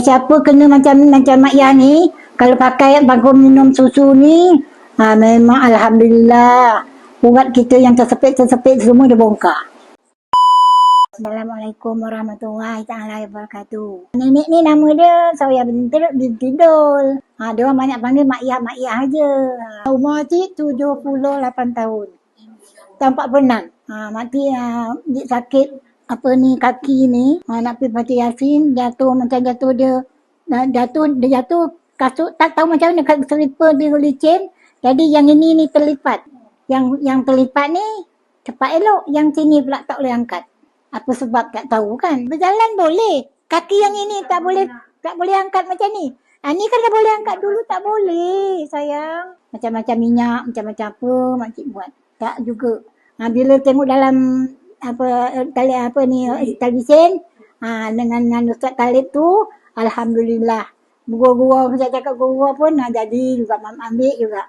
siapa kena macam macam Mak Yah ni, kalau pakai bangun minum susu ni, ha, memang Alhamdulillah. Urat kita yang tersepit-tersepit semua dia bongkar. Assalamualaikum warahmatullahi taala wabarakatuh. Nenek ni nama dia Soya binti binti Dol. Ha, dia orang banyak panggil Mak Yah, Mak Yah aja. Ha, umur cik 78 tahun. Tahun 46. Ha, mati ha, sakit apa ni kaki ni. Ha, nak pergi baca Yasin, jatuh macam jatuh dia jatuh dia jatuh kasut tak tahu macam mana kat selipar dia licin. Jadi yang ini ni terlipat. Yang yang terlipat ni cepat elok, yang sini pula tak boleh angkat. Apa sebab tak tahu kan. Berjalan boleh. Kaki yang ini tak boleh tak boleh angkat macam ni. Ha, ni kan dah boleh angkat dulu tak boleh sayang. Macam-macam minyak, macam-macam apa makcik buat. Tak juga. Ha, bila tengok dalam apa tali apa ni television ha, dengan dengan Ustaz Talib tu alhamdulillah. Guru-guru saya cakap guru pun ha, jadi juga mam ambil juga.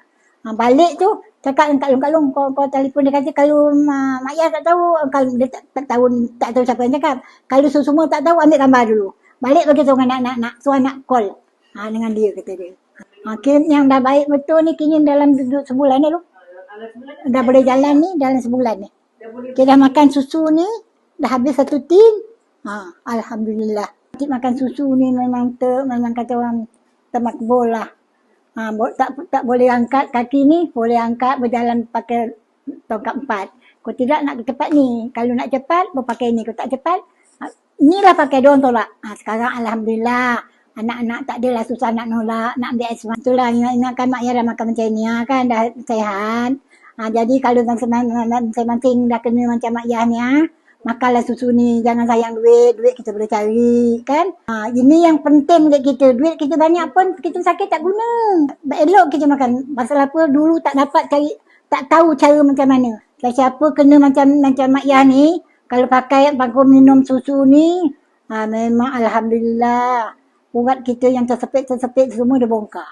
Ha, balik tu cakap dengan Kak Long kau, kau telefon dia kata kalau uh, Mak Yah tak tahu, kalau dia tak, tak tahu tak tahu siapa yang cakap. Kalau semua tak tahu ambil gambar dulu. Balik bagi tahu dengan anak-anak, so anak call. Ha, dengan dia kata dia. Ha, yang dah baik betul ni kini dalam duduk sebulan ni lu. Dah boleh jalan ni dalam sebulan ni. Kita dah makan susu ni, dah habis satu tin. Ha, Alhamdulillah. Cik makan susu ni memang ter, memang kata orang termakbul lah. Ha, tak tak boleh angkat kaki ni, boleh angkat berjalan pakai tongkat empat. Kau tidak nak cepat ni. Kalau nak cepat, berpakai ni. Kalau tak cepat, ha, inilah pakai doang tolak. Ha, sekarang Alhamdulillah. Anak-anak tak adalah susah nak nolak, nak ambil asma. Itulah ingat, ingatkan Mak Yah dah makan macam ni ha, kan, dah sehat. Ha, jadi kalau masing-masing dah kena macam Mak Yah ni ha, makanlah susu ni. Jangan sayang duit, duit kita boleh cari kan. Ha, ini yang penting dekat kita. Duit kita banyak pun kita sakit tak guna. Elok kita makan. Pasal apa dulu tak dapat cari, tak tahu cara macam mana. Dan siapa kena macam macam Mak Yah ni, kalau pakai bangun minum susu ni, ha, memang Alhamdulillah. Urat kita yang tersepit-tersepit semua dia bongkar.